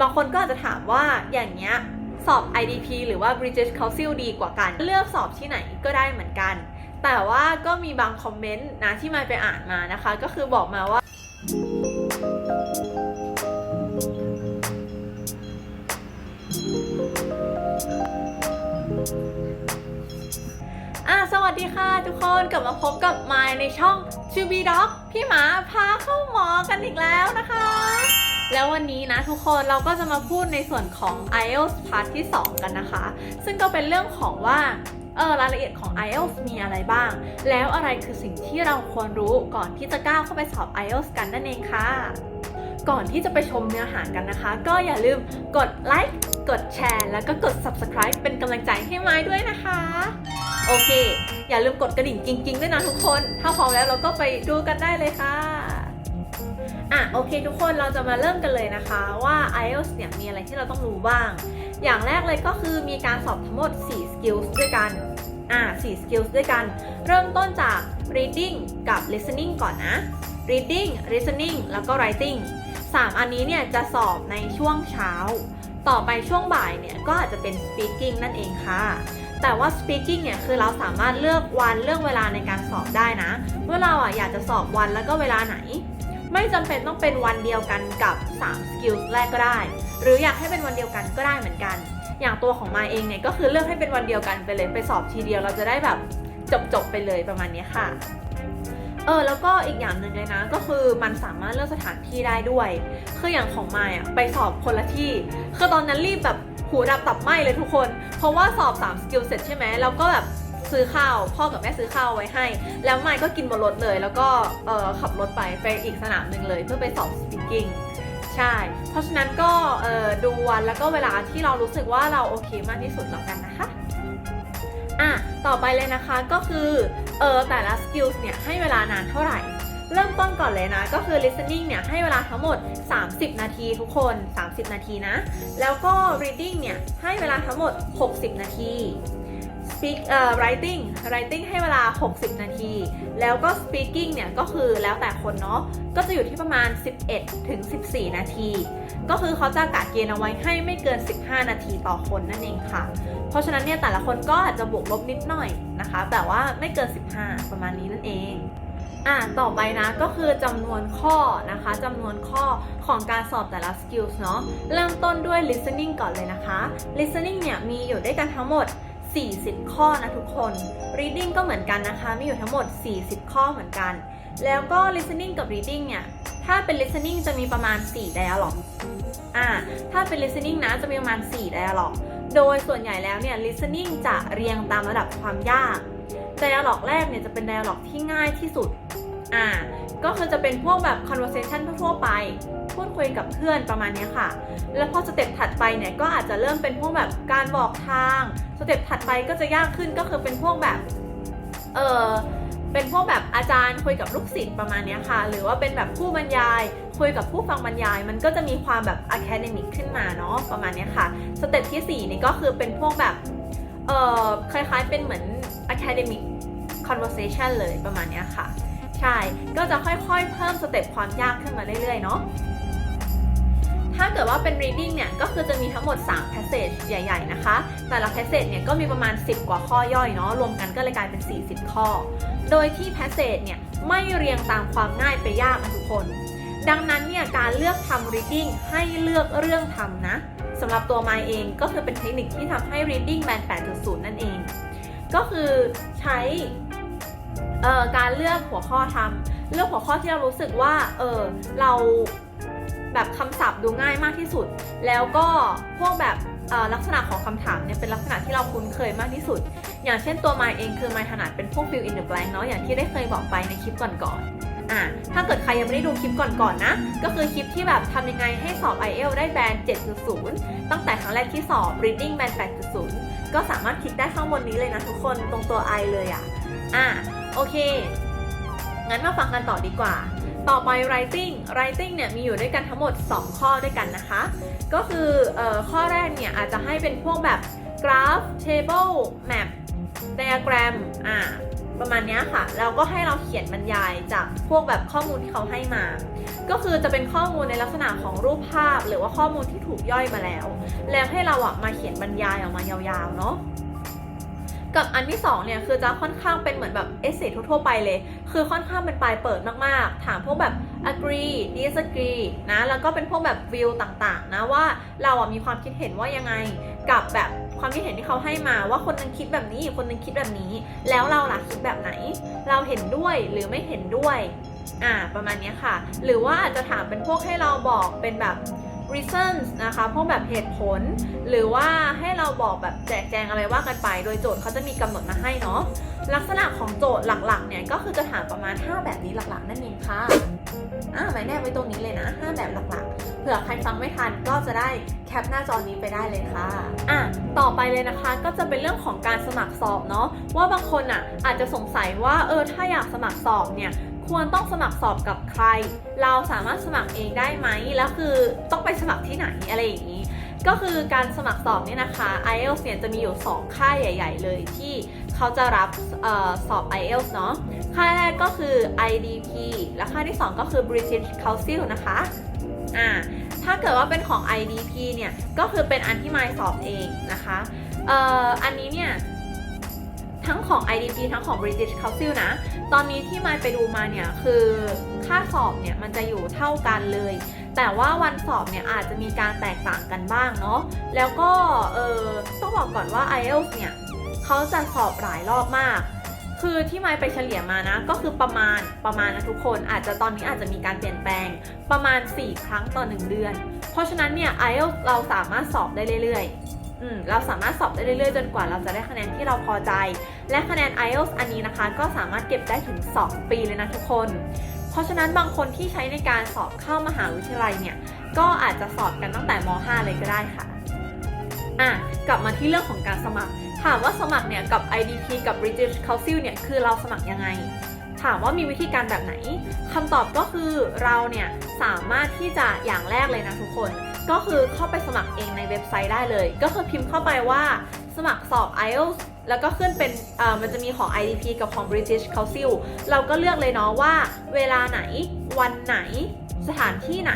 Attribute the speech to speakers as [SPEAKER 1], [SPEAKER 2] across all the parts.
[SPEAKER 1] บางคนก็อาจจะถามว่าอย่างเงี้ยสอบ IDP หรือว่า British Council ดีกว่ากัน เลือกสอบที่ไหนก็ได้เหมือนกัน แต่ว่าก็มีบางคอมเมนต์นะที่มาไปอ่านมานะคะ ก็คือบอกมาว่า อะสวัสดีค่ะทุกคนกลับมาพบกับมายในช่อง c h u b y Dog พี่หมาพาเข้าหมอกันอีกแล้วนะคะ แล้ววันนี้นะทุกคนเราก็จะมาพูดในส่วนของ IELTS Part ที่ 2 กันนะคะ ซึ่งก็เป็นเรื่องของว่าเออรายละเอียดของ IELTS มีอะไรบ้าง แล้วอะไรคือสิ่งที่เราควรรู้ก่อนที่จะก้าวเข้าไปสอบ IELTS กันนั่นเองค่ะ ก่อนที่จะไปชมเนื้อหากันนะคะ ก็อย่าลืมกดไลค์กดแชร์ แล้วก็กด subscribe เป็นกำลังใจให้ไม้ด้วยนะคะ โอเค อย่าลืมกดกระดิ่งจริง ๆ ด้วยนะทุกคน ถ้าพร้อมแล้วเราก็ไปดูกันได้เลยค่ะ อะโอเคทุกคนเราจะมาเริ่มกันเลยนะคะว่า IELTS เนี่ยมีอะไรที่เราต้องรู้บ้าง อย่างแรกเลยก็คือมีการสอบทั้งหมด 4 skills ด้วยกันอ่า4 skills ด้วยกัน เริ่มต้นจาก reading กับ listening ก่อนนะ reading listening แล้วก็ writing 3 อันนี้เนี่ยจะสอบในช่วงเช้า ต่อไปช่วงบ่ายเนี่ยก็อาจจะเป็น speaking นั่นเองค่ะแต่ว่า speaking เนี่ยคือเราสามารถเลือกวันเลือกเวลาในการสอบได้นะว่าเราอะอยากจะสอบวันแล้วก็เวลาไหน ไม่จำเป็นต้องเป็นวันเดียวกันกับ3 skills แรกก็ได้ หรืออยากให้เป็นวันเดียวกันก็ได้เหมือนกัน อย่างตัวของมาเองเนี่ยก็คือเลือกให้เป็นวันเดียวกันไปเลยไปสอบทีเดียวเราจะได้แบบจบๆไปเลยประมาณนี้ค่ะเออแล้วก็อีกอย่างหนึ่งเลยนะก็คือมันสามารถเลือกสถานที่ได้ด้วย คืออย่างของมายอะไปสอบคนละที่ คือตอนนั้นรีบแบบหูดับตับไหมเลยทุกคน เพราะว่าสอบ3สกิลเสร็จใช่ไหมแล้วก็แบบ ซื้อข้าว พ่อกับแม่ซื้อข้าวไว้ให้ แล้วไมายก็กินบนรถเลย แล้วก็เออขับรถไปไปอีกสนามหนึ่งเลย เพื่อไปสอบสปีกิ้งใช่ เพราะฉะนั้นก็เออดูวันแล้วก็เวลาที่เรารู้สึกว่าเราโอเคมากที่สุดแล้วกันนะคะอะต่อไปเลยนะคะก็คือเออแต่ละ skills เนี่ยให้เวลานานเท่าไหร่เริ่มต้นก่อนเลยนะ ก็คือ listening เนี่ยให้เวลาทั้งหมด 30 นาทีทุกคน 30 นาทีนะ แล้วก็ reading เนี่ยให้เวลาทั้งหมด 60 นาที speak เอ่อ writing writing ให้เวลา 60 นาที แล้วก็ speaking เนี่ยก็คือแล้วแต่คนเนาะ ก็จะอยู่ที่ประมาณ 11 ถึง 14 นาที ก็คือเขาจะกะเกณฑ์เอาไว้ให้ไม่เกิน 15 นาทีต่อคนนั่นเองค่ะ เพราะฉะนั้นเนี่ยแต่ละคนก็อาจจะบวกลบนิดหน่อยนะคะ แต่ว่าไม่เกิน 15 ประมาณนี้นั่นเองอ่าต่อไปนะก็คือจำนวนข้อนะคะจำนวนข้อของการสอบแต่ละ skills เนาะเริ่มต้นด้วย listening ก่อนเลยนะคะ listening เนี่ยมีอยู่ด้วยกันทั้งหมด 40 ข้อนะทุกคน reading ก็เหมือนกันนะคะ มีอยู่ทั้งหมด 40 ข้อเหมือนกัน แล้วก็ listening กับ reading เนี่ย ถ้าเป็น listening จะมีประมาณ 4 dialogue อ่า ถ้าเป็น listening นะ จะมีประมาณ 4 dialogue โดยส่วนใหญ่แล้วเนี่ย listening จะเรียงตามระดับความยาก dialogue แรกเนี่ยจะเป็น dialogue ที่ง่ายที่สุด อ่า ก็คือจะเป็นพวกแบบ conversation ทั่วไป พูดคุยกับเพื่อนประมาณนี้ค่ะ แล้วพอสเต็ปถัดไปเนี่ยก็อาจจะเริ่มเป็นพวกแบบการบอกทาง สเต็ปถัดไปก็จะยากขึ้นก็คือเป็นพวกแบบ เออเป็นพวกแบบอาจารย์คุยกับลูกศิษย์ประมาณนี้ค่ะ หรือว่าเป็นแบบผู้บรรยายคุยกับผู้ฟังบรรยาย มันก็จะมีความแบบ academic ขึ้นมาเนาะประมาณนี้ค่ะ สเต็ปที่สี่นี่ก็คือเป็นพวกแบบ เอ่อคล้ายๆเป็นเหมือน academic conversation เลยประมาณนี้ค่ะ ใช่ ก็จะค่อยๆ เพิ่มสเต็ปความยากขึ้นมาเรื่อยๆ เนาะ ถ้าเกิดว่าเป็น reading เนี่ยก็คือจะมีทั้งหมด 3 passage ใหญ่ ๆ นะคะ แต่ละ passage เนี่ยก็มีประมาณ 10 กว่าข้อย่อยเนาะรวมกันก็เลยกลายเป็น 40 ข้อ โดยที่ passage เนี่ยไม่เรียงตามความง่ายไปยากนะทุกคน ดังนั้นเนี่ยการเลือกทำ reading ให้เลือกเรื่องทำนะสำหรับตัวไมเองก็คือเป็นเทคนิคที่ทำให้ reading band 8.0 นั่นเอง ก็คือใช้การเลือกหัวข้อทำเลือกหัวข้อที่เรารู้สึกว่าเออเรา แบบคำศัพท์ดูง่ายมากที่สุด แล้วก็พวกแบบลักษณะของคำถามเนี่ยเป็นลักษณะที่เราคุ้นเคยมากที่สุด อย่างเช่นตัวไมเองคือไมถนัดเป็นพวก fill in the blank เนาะอย่างที่ได้เคยบอกไปในคลิปก่อนๆอะถ้าเกิดใครยังไม่ได้ดูคลิปก่อนๆนะ ก็คือคลิปที่แบบทำยังไงให้สอบ IELTS ได้แบน 7.0 ตั้งแต่ครั้งแรกที่สอบ reading แบน 8.0 ก็สามารถคลิกได้ข้างบนนี้เลยนะทุกคนตรงตัว I เลยอะอะโอเค งั้นมาฟังกันต่อดีกว่า ต่อไป writing writing เนี่ยมีอยู่ด้วยกันทั้งหมด 2 ข้อด้วยกันนะคะ ก็คือออข้อแรกเนี่ยอาจจะให้เป็นพวกแบบ graph table map diagram อ่าประมาณนี้ค่ะ แล้วก็ให้เราเขียนบรรยายจากพวกแบบข้อมูลที่เขาให้มา ก็คือจะเป็นข้อมูลในลักษณะของรูปภาพ หรือว่าข้อมูลที่ถูกย่อยมาแล้ว แล้วให้เราอะมาเขียนบรรยายออกมายาวๆเนาะ กับอันที่สองเนี่ยคือจะค่อนข้างเป็นเหมือนแบบเอเซทั่วๆไปเลย คือค่อนข้างเป็นปลายเปิดมากๆ ถามพวกแบบ agree disagree นะแล้วก็เป็นพวกแบบ view ต่างๆนะว่าเราอะมีความคิดเห็นว่ายังไงกับแบบความคิดเห็นที่เขาให้มาว่าคนนึงคิดแบบนี้อีกคนนึงคิดแบบนี้ แล้วเราล่ะคิดแบบไหน เราเห็นด้วยหรือไม่เห็นด้วยอ่าประมาณนี้ค่ะ หรือว่าอาจจะถามเป็นพวกให้เราบอกเป็นแบบ reasons นะคะพวกแบบเหตุผล หรือว่าให้เราบอกแบบแจกแจงอะไรว่ากันไป โดยโจทย์เขาจะมีกำหนดมาให้เนาะลักษณะของโจทย์หลักๆเนี่ยก็คือจะถามประมาณ 5 แบบนี้หลักๆ นั่นเองค่ะอ่าหมายแนบไว้ตรงนี้เลยนะ 5 แบบหลักๆ เผื่อใครฟังไม่ทันก็จะได้แคปหน้าจอนี้ไปได้เลยค่ะอะต่อไปเลยนะคะก็จะเป็นเรื่องของการสมัครสอบเนาะว่าบางคนอะอาจจะสงสัยว่าเออถ้าอยากสมัครสอบเนี่ย ควรต้องสมัครสอบกับใคร เราสามารถสมัครเองได้ไหม แล้วคือต้องไปสมัครที่ไหนอะไรอย่างนี้ ก็คือการสมัครสอบเนี่ยนะคะ IELTS เนี่ยจะมีอยู่ 2 ค่ายใหญ่ ๆ เลยที่เขาจะรับออสอบ IELTS เนาะ ค่ายแรกก็คือ IDP และค่ายที่ 2 ก็คือ British Council นะคะ อ่า ถ้าเกิดว่าเป็นของ IDP เนี่ย ก็คือเป็นอันที่มายสอบเองนะคะ เอ่อ อันนี้เนี่ย ทั้งของ IDP ทั้งของ British Council นะ ตอนนี้ที่มายไปดูมาเนี่ยคือค่าสอบเนี่ยมันจะอยู่เท่ากันเลย แต่ว่าวันสอบเนี่ยอาจจะมีการแตกต่างกันบ้างเนาะ แล้วก็เออต้องบอกก่อนว่า IELTS เนี่ยเขาจะสอบหลายรอบมาก คือที่มายไปเฉลี่ยมานะ ก็คือประมาณประมาณนะทุกคน อาจจะตอนนี้อาจจะมีการเปลี่ยนแปลงประมาณ 4 ครั้งต่อ 1 เดือน เพราะฉะนั้นเนี่ย IELTS เราสามารถสอบได้เรื่อยๆ เราสามารถสอบได้เรื่อยๆ จนกว่าเราจะได้คะแนนที่เราพอใจ และคะแนน IELTS อันนี้นะคะ ก็สามารถเก็บได้ถึง 2 ปีเลยนะทุกคน เพราะฉะนั้นบางคนที่ใช้ในการสอบเข้ามหาวิทยาลัยเนี่ย ก็อาจจะสอบกันตั้งแต่ม .5 เลยก็ได้ค่ะอะ กลับมาที่เรื่องของการสมัคร ถามว่าสมัครเนี่ยกับ IDP กับ British Council เนี่ยคือเราสมัครยังไง ถามว่ามีวิธีการแบบไหนคำตอบก็คือเราเนี่ยสามารถที่จะอย่างแรกเลยนะทุกคน ก็คือเข้าไปสมัครเองในเว็บไซต์ได้เลย ก็คือพิมพ์เข้าไปว่าสมัครสอบ IELTS แล้วก็ขึ้นเป็นมันจะมีของ IDP กับของ British Council เราก็เลือกเลยเนาะว่า เวลาไหน วันไหน สถานที่ไหน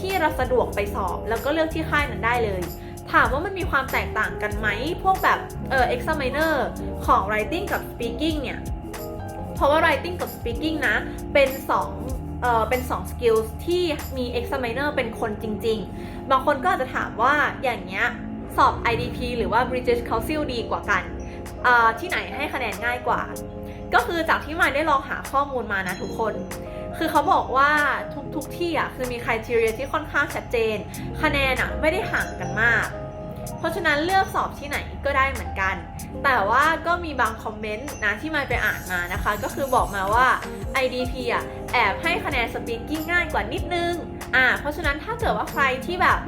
[SPEAKER 1] ที่เราสะดวกไปสอบ แล้วก็เลือกที่ค่ายนั้นได้เลย ถามว่ามันมีความแตกต่างกันไหม พวกแบบเอ่อ examiner ของ writing กับ speaking เนี่ย เพราะว่า writing กับ speaking นะ เป็น 2 เออเป็น2 skills ที่มี examiner เป็นคนจริง ๆ บางคนก็อาจจะถามว่าอย่างเงี้ยสอบ IDP หรือว่า British Council ดีกว่ากัน ที่ไหนให้คะแนนง่ายกว่า ก็คือจากที่มายได้ลองหาข้อมูลมานะทุกคน คือเขาบอกว่าทุกทุกที่อะคือมีคุณทีเรียที่ค่อนข้างชัดเจน คะแนนอะไม่ได้ห่างกันมาก เพราะฉะนั้นเลือกสอบที่ไหนก็ได้เหมือนกัน แต่ว่าก็มีบางคอมเมนต์นะที่มายไปอ่านมานะคะ ก็คือบอกมาว่า IDP อะ แอบให้คะแนน speaking ง่ายกว่านิดนึง อ่า เพราะฉะนั้นถ้าเกิดว่าใครที่แบบ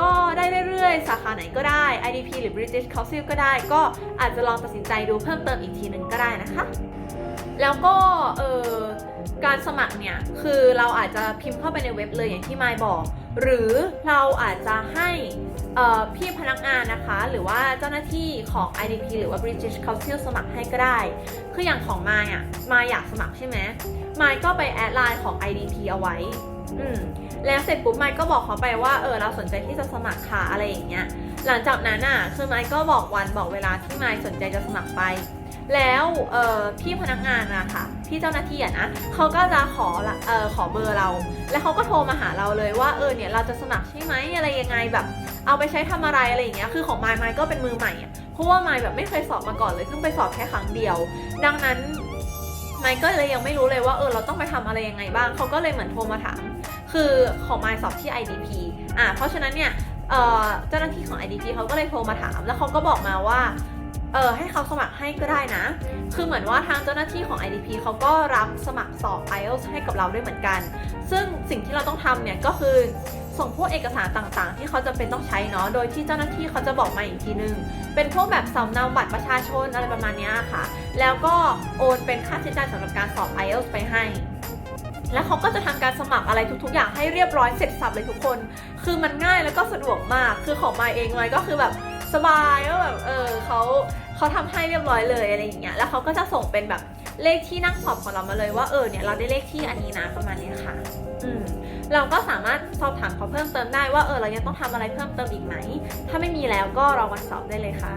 [SPEAKER 1] ก็ได้เรื่อยๆ สาขาไหนก็ได้ IDP หรือ British Council ก็ได้ ก็อาจจะลองตัดสินใจดูเพิ่มเติมอีกทีหนึ่งก็ได้นะคะ แล้วก็ เออการสมัครเนี่ย คือเราอาจจะพิมพ์เข้าไปในเว็บเลยอย่างที่ไมายบอก หรือเราอาจจะให้พี่พนักงานนะคะ หรือว่าเจ้าหน้าที่ของ IDP หรือว่า British Council สมัครให้ก็ได้ คืออย่างของมายอะมายอยากสมัครใช่ไหม มายก็ไปแอดไลน์ของ IDP เอาไว้ อืม แล้วเสร็จปุ๊บไมค์ก็บอกเขาไปว่า เออ เราสนใจที่จะสมัครค่ะอะไรอย่างเงี้ย หลังจากนั้นอะ คือไมค์ก็บอกวันบอกเวลาที่ไมค์สนใจจะสมัครไป แล้วเออพี่พนักงานอะค่ะ พี่เจ้าหน้าที่อะนะเขาก็จะขอละเออขอเบอร์เรา แล้วเขาก็โทรมาหาเราเลยว่า เออ เนี่ย เราจะสมัครใช่ไหมอะไรยังไงแบบ เอาไปใช้ทำอะไรอะไรอย่างเงี้ย คือของไมค์ไมค์ก็เป็นมือใหม่อะเพราะว่าไมค์แบบไม่เคยสอบมาก่อนเลย เพิ่งไปสอบแค่ครั้งเดียว ดังนั้น มค์ก็เลยยังไม่รู้เลยว่าเออเราต้องไปทำอะไรยังไงบ้างเขาก็เลยเหมือนโทรมาถาม คือของไมค์สอบที่ IDP อ่าเพราะฉะนั้นเนี่ยเอ่อเจ้าหน้าที่ของ IDP เขาก็เลยโทรมาถาม แล้วเขาก็บอกมาว่า เออให้เขาสมัครให้ก็ได้นะ คือเหมือนว่าทางเจ้าหน้าที่ของ IDP เขาก็รับสมัครสอบ IELTS ให้กับเราด้วยเหมือนกัน ซึ่งสิ่งที่เราต้องทำเนี่ยก็คือส่งพวกเอกสารต่างๆ ที่เขาจะเป็นต้องใช้เนาะ โดยที่เจ้าหน้าที่เขาจะบอกมาอีกทีนึง เป็นพวกแบบสำเนาบัตรประชาชนอะไรประมาณนี้ค่ะ แล้วก็โอนเป็นค่าใช้จ่ายสำหรับการสอบ IELTS ไปให้แล้วเขาก็จะทำการสมัครอะไรทุก ๆ อย่างให้เรียบร้อยเสร็จสับเลยทุกคน คือมันง่ายแล้วก็สะดวกมาก คือของมาเองเลยก็คือแบบสบายว่าแบบเออเขา เขาทำให้เรียบร้อยเลยอะไรอย่างเงี้ยแล้วเขาก็จะส่งเป็นแบบเลขที่นั่งสอบของเรามาเลยว่าเออเนี่ยเราได้เลขที่อันนี้นะประมาณนี้ค่ะอืมเราก็สามารถสอบถามเขาเพิ่มเติมได้ว่าเออเรายังต้องทำอะไรเพิ่มเติมอีกไหม ถ้าไม่มีแล้วก็รอวันสอบได้เลยค่ะ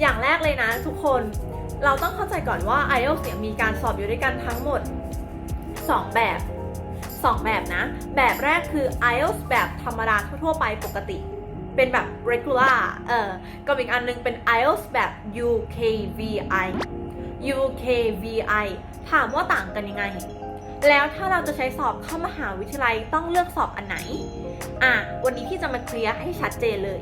[SPEAKER 1] อย่างแรกเลยนะทุกคนเราต้องเข้าใจก่อนว่า IELTS เนี่ยมีการสอบอยู่ด้วยกันทั้งหมด 2 แบบ 2 แบบนะ แบบแรกคือ IELTS แบบธรรมดาทั่วๆไปปกติ เป็นแบบ regular เออกับอีกอันนึงเป็น IELTS แบบ UKVI UKVI ถามว่าต่างกันยังไง แล้วถ้าเราจะใช้สอบเข้ามหาวิทยาลัยต้องเลือกสอบอันไหน อะ วันนี้พี่จะมาเคลียร์ให้ชัดเจนเลย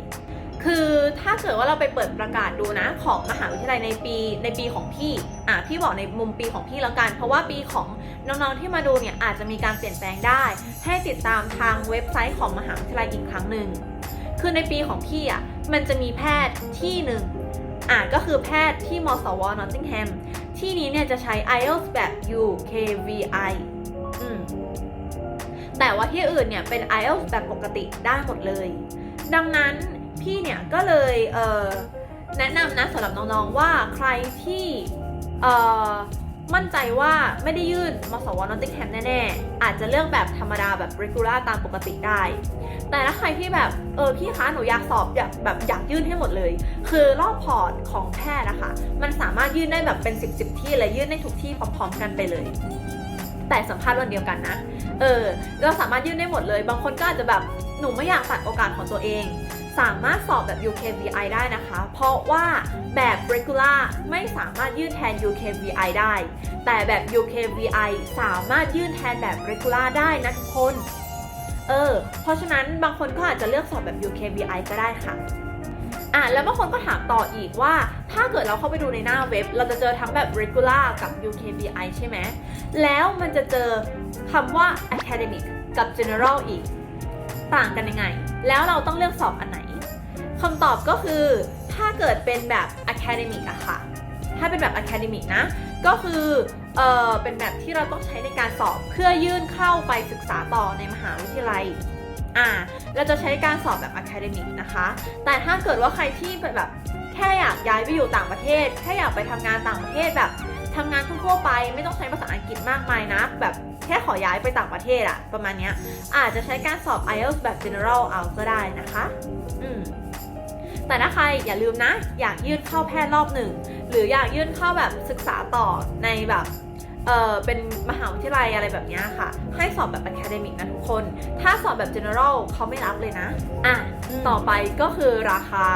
[SPEAKER 1] คือถ้าเกิดว่าเราไปเปิดประกาศดูนะของมหาวิทยาลัยในปีในปีของพี่ อะ พี่บอกในมุมปีของพี่แล้วกัน เพราะว่าปีของน้องๆที่มาดูเนี่ยอาจจะมีการเปลี่ยนแปลงได้ ให้ติดตามทางเว็บไซต์ของมหาวิทยาลัยอีกครั้งหนึ่ง คือในปีของพี่อะมันจะมีแพทย์ที่หนึ่งอะก็คือแพทย์ที่มสวนอตติงแฮมที่นี้เนี่ยจะใช้ IELTS แบบ UKVI อืมแต่ว่าที่อื่นเนี่ยเป็น IELTS แบบปกติได้หมดเลย ดังนั้นพี่เนี่ยก็เลยเออแนะนำนะสำหรับน้องๆว่าใครที่เออ มั่นใจว่าไม่ได้ยื่นมสวนอตติงแฮมแน่ๆ อาจจะเลือกแบบธรรมดาแบบ regular ตามปกติได้ แต่ถ้าใครที่แบบเออพี่คะหนูอยากสอบอยากแบบอยากยื่นให้หมดเลย คือรอบพอร์ตของแพทย์นะคะ มันสามารถยื่นได้แบบเป็น 10บสที่เลยยื่นได้ทุกที่พร้อม ๆ กันไปเลย แต่สัมภาษณ์วันเดียวกันนะ เออเราสามารถยื่นได้หมดเลย บางคนก็อาจจะแบบหนูไม่อยากตัดโอกาสของตัวเอง สามารถสอบแบบ UKVI ได้นะคะ เพราะว่าแบบ regular ไม่สามารถยื่นแทน UKVI ได้ แต่แบบ UKVI สามารถยื่นแทนแบบ regular ได้นะทุกคน เออ เพราะฉะนั้นบางคนก็อาจจะเลือกสอบแบบ UKVI ก็ได้ค่ะอะแล้วบางคนก็ถามต่ออีกว่า ถ้าเกิดเราเข้าไปดูในหน้าเว็บ เราจะเจอทั้งแบบ regular กับ UKVI ใช่ไหม แล้วมันจะเจอคำว่า academic กับ general อีก ต่างกันยังไง แล้วเราต้องเลือกสอบอันไหน คำตอบก็คือถ้าเกิดเป็นแบบ academic อะค่ะ ถ้าเป็นแบบ academic นะ ก็คือเออเป็นแบบที่เราต้องใช้ในการสอบเพื่อยื่นเข้าไปศึกษาต่อในมหาวิทยาลัยอ่าเราจะใช้การสอบแบบ academic นะคะ แต่ถ้าเกิดว่าใครที่แบบแค่อยากย้ายไปอยู่ต่างประเทศ แค่อยากไปทำงานต่างประเทศแบบทำงานทั่วไปไม่ต้องใช้ภาษาอังกฤษมากมายนะ แบบแค่ขอย้ายไปต่างประเทศอะประมาณนี้อาจจะใช้การสอบ IELTS แบบ general เอาก็ได้นะคะ อืม แต่ถ้าใครอย่าลืมนะ อยากยื่นเข้าแพทย์รอบหนึ่ง หรืออยากยื่นเข้าแบบศึกษาต่อในแบบเออเป็นมหาวิทยาลัยอะไรแบบเนี้ยค่ะ ให้สอบแบบ academic นะทุกคน ถ้าสอบแบบ general เขาไม่รับเลยนะ อะ ต่อไปก็คือราคา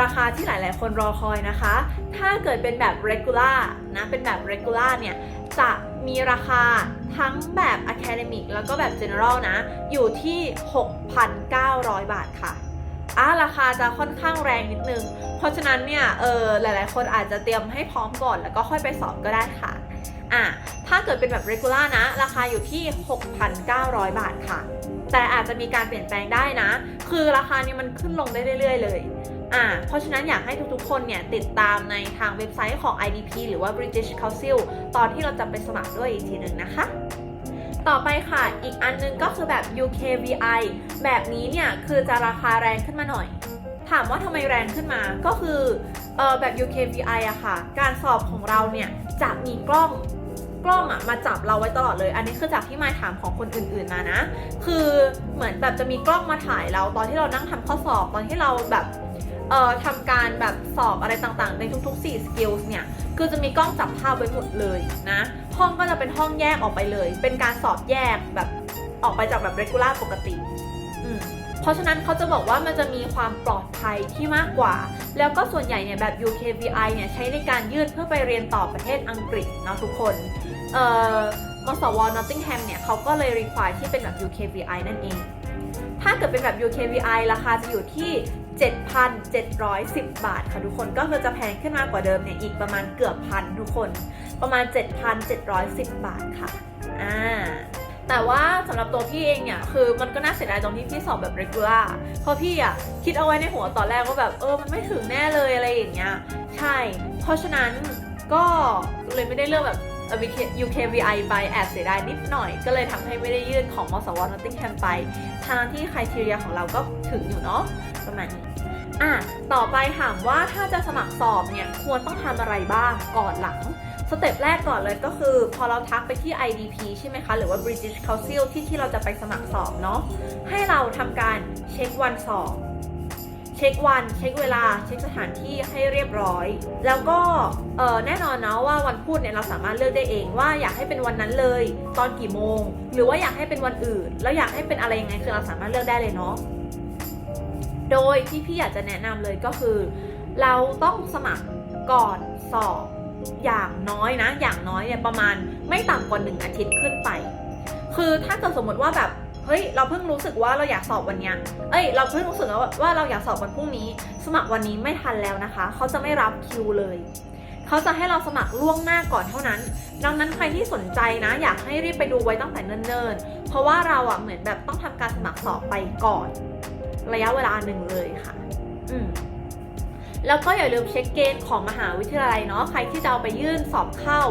[SPEAKER 1] ราคาที่หลาย ๆ คนรอคอยนะคะ ถ้าเกิดเป็นแบบ regular นะ เป็นแบบ regular เนี่ย จะมีราคาทั้งแบบ academic แล้วก็แบบ general นะ อยู่ที่ 6,900 บาทค่ะ อะราคาจะค่อนข้างแรงนิดนึง เพราะฉะนั้นเนี่ยเออหลาย ๆ คนอาจจะเตรียมให้พร้อมก่อนแล้วก็ค่อยไปสอบก็ได้ค่ะอะถ้าเกิดเป็นแบบ regular นะ ราคาอยู่ที่ 6,900 บาทค่ะ แต่อาจจะมีการเปลี่ยนแปลงได้นะ คือราคานี้มันขึ้นลงได้เรื่อย ๆ เลยอ่าเพราะฉะนั้นอยากให้ทุกๆ คนเนี่ยติดตามในทางเว็บไซต์ของ IDP หรือว่า British Council ตอนที่เราจะไปสมัครด้วยอีกทีหนึ่งนะคะ ต่อไปค่ะ อีกอันนึงก็คือแบบ UKVI แบบนี้เนี่ยคือจะราคาแรงขึ้นมาหน่อย ถามว่าทำไมแรงขึ้นมาก็คือเออแบบ UKVI อะค่ะ การสอบของเราเนี่ยจะมีกล้องกล้องอะมาจับเราไว้ตลอดเลย อันนี้คือจากที่มาถามของคนอื่นๆมานะ คือเหมือนแบบจะมีกล้องมาถ่ายเราตอนที่เรานั่งทำข้อสอบตอนที่เราแบบเอ่อทำการแบบสอบอะไรต่างๆ ในทุกๆ 4 skills เนี่ย คือจะมีกล้องจับภาพไว้หมดเลยนะ ห้องก็จะเป็นห้องแยกออกไปเลย เป็นการสอบแยกแบบออกไปจากแบบ regular ปกติอืมเพราะฉะนั้นเขาจะบอกว่ามันจะมีความปลอดภัยที่มากกว่า แล้วก็ส่วนใหญ่เนี่ยแบบ UKVI เนี่ยใช้ในการยื่นเพื่อไปเรียนต่อประเทศอังกฤษเนาะทุกคนเอ่อมสว Nottingham เนี่ยเขาก็เลย require ที่เป็นแบบ UKVI นั่นเอง ถ้าเกิดเป็นแบบ UKVI ราคาจะอยู่ที่ 7,710 บาทค่ะทุกคนก็คือจะแพงขึ้นมากกว่าเดิมเนี่ยอีกประมาณเกือบพันทุกคน ประมาณ 7,710 บาทค่ะอ่าแต่ว่าสำหรับตัวพี่เองเนี่ยคือมันก็น่าเสียดายตรงที่พี่สอบแบบ regular เพราะพี่อะคิดเอาไว้ในหัวตอนแรกว่าแบบเออมันไม่ถึงแน่เลยอะไรอย่างเงี้ยใช่ เพราะฉะนั้นก็เลยไม่ได้เลือกแบบ UKVI ไปแอบเสียดายนิดหน่อย ก็เลยทำให้ไม่ได้ยื่นของมสว Nottingham ไปทางที่ criteria ของเราก็ถึงอยู่เนาะประมาณนี้อะต่อไปถามว่าถ้าจะสมัครสอบเนี่ยควรต้องทำอะไรบ้างก่อนหลังสเต็ปแรกก่อนเลยก็คือ พอเราทักไปที่ IDP ใช่ไหมคะ หรือว่า British Council ที่ที่เราจะไปสมัครสอบเนาะให้เราทำการเช็ควันสอบ เช็ควัน เช็คเวลา เช็คสถานที่ให้เรียบร้อย แล้วก็แน่นอนนะว่าวันพูดเนี่ยเราสามารถเลือกได้เองว่าอยากให้เป็นวันนั้นเลย ตอนกี่โมง หรือว่าอยากให้เป็นวันอื่น แล้วอยากให้เป็นอะไรยังไงคือเราสามารถเลือกได้เลยเนาะโดยที่พี่อยากจะแนะนำเลยก็คือ เราต้องสมัครก่อนสอบอย่างน้อยนะ อย่างน้อยเนี่ยประมาณไม่ต่ำกว่าหนึ่งอาทิตย์ขึ้นไป คือถ้าเกิดสมมติว่าแบบ เฮ้ยเราเพิ่งรู้สึกว่าเราอยากสอบวันเนี้ยเอ้ย เราเพิ่งรู้สึกว่าว่าเราอยากสอบวันพรุ่งนี้ สมัครวันนี้ไม่ทันแล้วนะคะ เขาจะไม่รับคิวเลยเขาจะให้เราสมัครล่วงหน้าก่อนเท่านั้น ดังนั้นใครที่สนใจนะ อยากให้รีบไปดูไว้ตั้งแต่เนิ่นๆ เพราะว่าเราอะเหมือนแบบต้องทำการสมัครสอบไปก่อน ระยะเวลาหนึ่งเลยค่ะ อืมแล้วก็อย่าลืมเช็คเกณฑ์ของมหาวิทยาลัยเนาะใครที่จะเอาไปยื่นสอบเข้า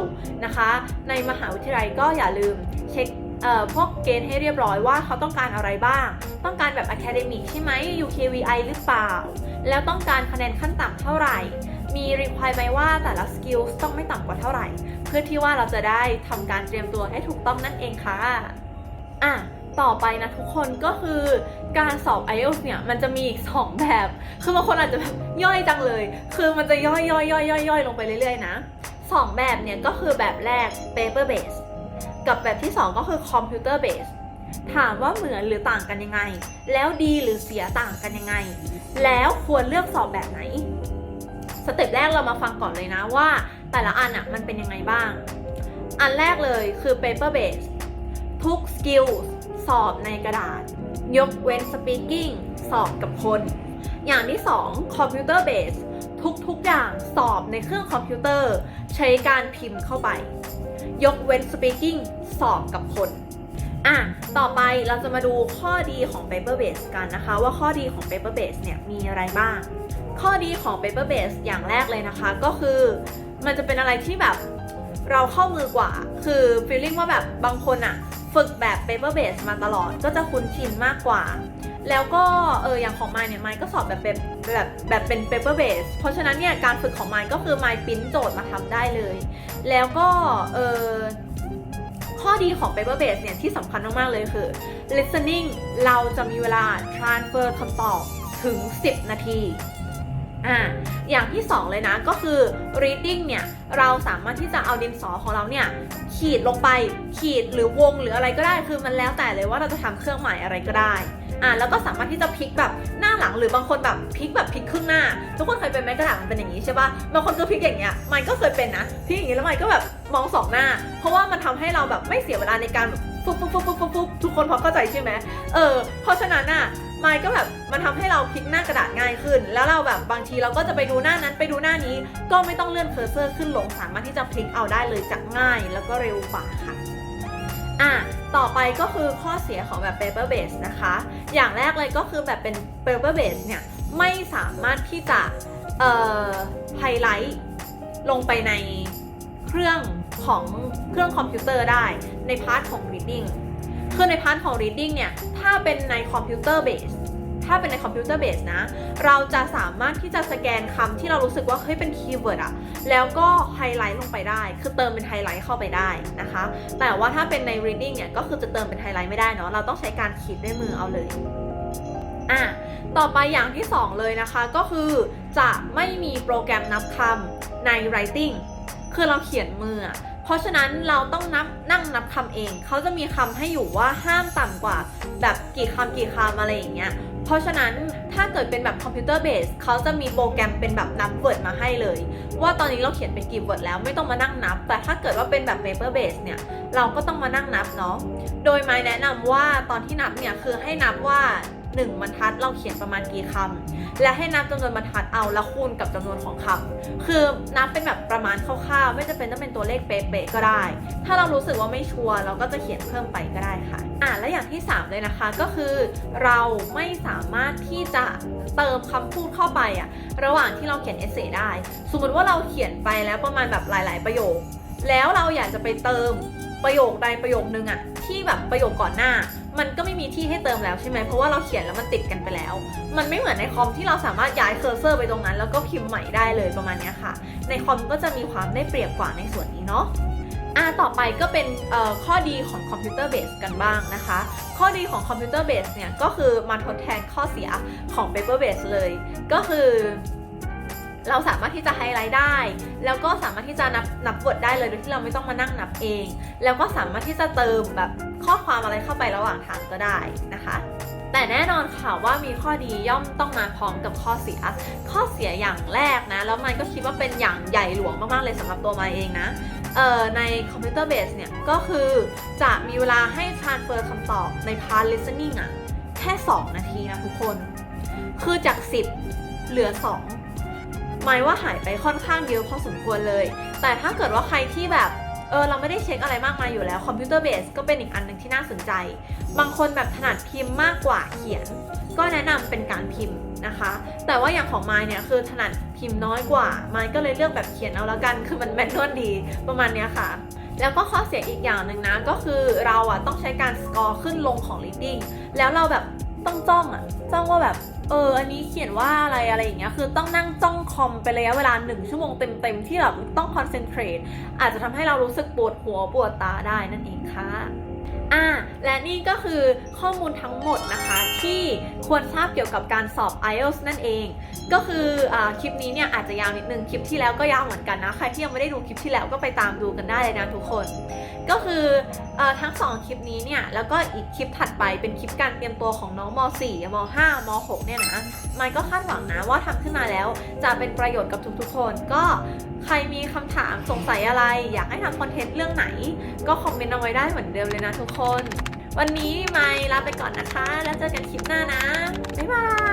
[SPEAKER 1] นะคะ ในมหาวิทยาลัยก็อย่าลืมเช็ค เอ่อพวกเกณฑ์ให้เรียบร้อยว่าเขาต้องการอะไรบ้าง ต้องการแบบ academic ใช่ไหม UKVI หรือเปล่า แล้วต้องการคะแนนขั้นต่ำเท่าไหร่ มี require ไหมว่าแต่ละ skills ต้องไม่ต่ำกว่าเท่าไหร่ เพื่อที่ว่าเราจะได้ทำการเตรียมตัวให้ถูกต้องนั่นเองค่ะอะต่อไปนะทุกคนก็คือการสอบ IELTS เนี่ยมันจะมีอีก2แบบ คือบางคนอาจจะแบบย่อยจังเลย คือมันจะย่อยย่อยย่อยย่อยย่อยลงไปเรื่อยๆนะสองแบบเนี่ยก็คือแบบแรก paper based กับแบบที่ 2 ก็คือ computer based ถามว่าเหมือนหรือต่างกันยังไง แล้วดีหรือเสียต่างกันยังไง แล้วควรเลือกสอบแบบไหน สเต็ปแรกเรามาฟังก่อนเลยนะว่า แต่ละอันอะมันเป็นยังไงบ้าง อันแรกเลยคือ paper base ทุกสกิลสอบในกระดาษ ยกเว้น speaking สอบกับคน อย่างที่ 2 computer base ทุกๆอย่างสอบในเครื่องคอมพิวเตอร์ ใช้การพิมพ์เข้าไป ยกเว้น speaking สอบกับคนอะต่อไปเราจะมาดูข้อดีของ paper base กันนะคะ ว่าข้อดีของ paper base เนี่ยมีอะไรบ้าง ข้อดีของ paper base อย่างแรกเลยนะคะ ก็คือมันจะเป็นอะไรที่แบบเราเข้ามือกว่า คือ feeling ว่าแบบบางคนอะฝึกแบบ paper base มาตลอดก็จะคุ้นชินมากกว่า แล้วก็เอออย่างของไมเนี่ยไมก็สอบแบบเป็นแบบแบบเป็น paper base เพราะฉะนั้นเนี่ยการฝึกของไมก็คือไมปริ้นโจทย์มาทำได้เลย แล้วก็เออ ข้อดีของ paper base เนี่ยที่สำคัญมากๆเลยคือ listening เราจะมีเวลา transfer คำตอบถึง 10 นาที อ่าอย่างที่ 2 เลยนะก็คือ reading เนี่ยเราสามารถที่จะเอาดินสอของเราเนี่ยขีดลงไปขีดหรือวงหรืออะไรก็ได้คือมันแล้วแต่เลยว่าเราจะทำเครื่องหมายอะไรก็ได้อ่าแล้วก็สามารถที่จะพลิกแบบหน้าหลังหรือบางคนแบบพลิกแบบพลิกครึ่งหน้า ทุกคนเคยเป็นไหมกระดาษมันเป็นอย่างนี้ใช่ปะบางคนก็พลิกอย่างเงี้ยมันก็เคยเป็นนะพลิกอย่างนี้แล้วมันก็แบบมองสองหน้า เพราะว่ามันทำให้เราแบบไม่เสียเวลาในการแบบฟุบฟุบฟุบฟุบฟุบทุกคนพอเข้าใจใช่ไหมเออเพราะฉะนั้นน่ะ มายก็แบบมันทำให้เราพลิกหน้ากระดาษง่ายขึ้น แล้วเราแบบบางทีเราก็จะไปดูหน้านั้นไปดูหน้านี้ ก็ไม่ต้องเลื่อนเคอร์เซอร์ขึ้นลงสามารถที่จะพลิกเอาได้เลยจากง่ายแล้วก็เร็วกว่าค่ะอะต่อไปก็คือข้อเสียของแบบ paper base นะคะ อย่างแรกเลยก็คือแบบเป็น paper base เนี่ยไม่สามารถที่จะเอ่อไฮไลท์ลงไปในเครื่องของเครื่องคอมพิวเตอร์ได้ในพาร์ทของ reading คือในพาร์ทของ reading เนี่ย ถ้าเป็นในคอมพิวเตอร์เบส ถ้าเป็นในคอมพิวเตอร์เบสนะ เราจะสามารถที่จะสแกนคำที่เรารู้สึกว่าเฮ้ยเป็นคีย์เวิร์ดอะแล้วก็ไฮไลท์ลงไปได้ คือเติมเป็นไฮไลท์เข้าไปได้นะคะ แต่ว่าถ้าเป็นใน reading เนี่ย ก็คือจะเติมเป็นไฮไลท์ไม่ได้เนาะ เราต้องใช้การขีดด้วยมือเอาเลยอะต่อไปอย่างที่ 2 เลยนะคะก็คือจะไม่มีโปรแกรมนับคำใน writing คือเราเขียนมืออะ เพราะฉะนั้นเราต้องนับนั่งนับคำเอง เขาจะมีคำให้อยู่ว่าห้ามต่ำกว่า แบบกี่คำกี่คำอะไรอย่างเงี้ย เพราะฉะนั้นถ้าเกิดเป็นแบบคอมพิวเตอร์เบสเขาจะมีโปรแกรมเป็นแบบนับเวิร์ดมาให้เลย ว่าตอนนี้เราเขียนเป็นกี่เวิร์ดแล้วไม่ต้องมานั่งนับ แต่ถ้าเกิดว่าเป็นแบบ paper base เนี่ยเราก็ต้องมานั่งนับเนาะโดยไม้แนะนำว่าตอนที่นับเนี่ยคือให้นับว่า 1บรรทัดเราเขียนประมาณกี่คำและให้นับจำนวนบรรทัดเอาแล้วคูณกับจำนวนของคำคือนับเป็นแบบประมาณคร่าวๆ ไม่จำเป็นต้องเป็นตัวเลขเป๊ะๆก็ได้ ถ้าเรารู้สึกว่าไม่ชัวร์เราก็จะเขียนเพิ่มไปก็ได้ค่ะอ่าและอย่างที่ 3 เลยนะคะก็คือ เราไม่สามารถที่จะเติมคำพูดเข้าไปอะระหว่างที่เราเขียนเอเซได้ สมมติว่าเราเขียนไปแล้วประมาณแบบหลาย ๆ ประโยค แล้วเราอยากจะไปเติมประโยคใดประโยคนึงอะที่แบบประโยคก่อนหน้า มันก็ไม่มีที่ให้เติมแล้วใช่ไหมเพราะว่าเราเขียนแล้วมันติดกันไปแล้ว มันไม่เหมือนในคอมที่เราสามารถย้ายเคอร์เซอร์ไปตรงนั้น แล้วก็พิมพ์ใหม่ได้เลยประมาณนี้ค่ะ ในคอมก็จะมีความได้เปรียบกว่าในส่วนนี้เนาะอะต่อไปก็เป็นข้อดีของคอมพิวเตอร์เบสกันบ้างนะคะ ข้อดีของคอมพิวเตอร์เบสเนี่ยก็คือมาทดแทนข้อเสียของ Paper Base เลย ก็คือ เราสามารถที่จะไฮไลท์ได้ แล้วก็สามารถที่จะนับนับบทได้เลยโดยที่เราไม่ต้องมานั่งนับเอง แล้วก็สามารถที่จะเติมแบบข้อความอะไรเข้าไประหว่างทางก็ได้นะคะ แต่แน่นอนค่ะว่ามีข้อดีย่อมต้องมาพร้อมกับข้อเสีย ข้อเสียอย่างแรกนะ แล้วมันก็คิดว่าเป็นอย่างใหญ่หลวงมากๆเลยสำหรับตัวมาเองนะเอ่อในคอมพิวเตอร์เบสเนี่ย ก็คือจะมีเวลาให้ transfer คำตอบใน part listening อะแค่ 2 นาทีนะทุกคน คือจาก 10 เหลือ 2 หมายว่าหายไปค่อนข้างเยอะพอสมควรเลย แต่ถ้าเกิดว่าใครที่แบบเออเราไม่ได้เช็คอะไรมากมายอยู่แล้วคอมพิวเตอร์เบสก็เป็นอีกอันหนึ่งที่น่าสนใจ บางคนแบบถนัดพิมพ์มากกว่าเขียน ก็แนะนำเป็นการพิมพ์นะคะ แต่ว่าอย่างของไมค์เนี่ยคือถนัดพิมพ์น้อยกว่าไมค์ก็เลยเลือกแบบเขียนเอาแล้วกัน คือมันแมนนวลดีประมาณนี้ค่ะ แล้วก็ข้อเสียอีกอย่างหนึ่งนะก็คือเราอะต้องใช้การสกอร์ขึ้นลงของ reading แล้วเราแบบต้องจ้องอะจ้องว่าแบบ เออ อันนี้เขียนว่าอะไรอะไรอย่างเงี้ย คือต้องนั่งจ้องคอมเป็นระยะเวลาหนึ่งชั่วโมงเต็มๆ ที่แบบต้องคอนเซนเทรตอาจจะทำให้เรารู้สึกปวดหัวปวดตาได้นั่นเองค่ะ อ่าและนี่ก็คือข้อมูลทั้งหมดนะคะที่ควรทราบเกี่ยวกับการสอบ IELTS นั่นเอง ก็คืออคลิปนี้เนี่ยอาจจะยาวนิดนึงคลิปที่แล้วก็ยาวเหมือนกันนะใครที่ยังไม่ได้ดูคลิปที่แล้วก็ไปตามดูกันได้เลยนะทุกคน ก็คืออทั้ง 2 คลิปนี้เนี่ยแล้วก็อีกคลิปถัดไปเป็นคลิปการเตรียมตัวของน้องม .4 ม .5 ม .6 เนี่ยนะมค์ก็คาดหวังนะว่าทำขึ้นมาแล้วจะเป็นประโยชน์กับทุกๆคน ก็ใครมีคำถามสงสัยอะไร อยากให้ทำคอนเทนต์เรื่องไหน ก็คอมเมนต์เอาไว้ได้เหมือนเดิมเลยนะทุกคนวันนี้ไม่ลาไปก่อนนะคะ แล้วเจอกันคลิปหน้านะ บ๊ายบาย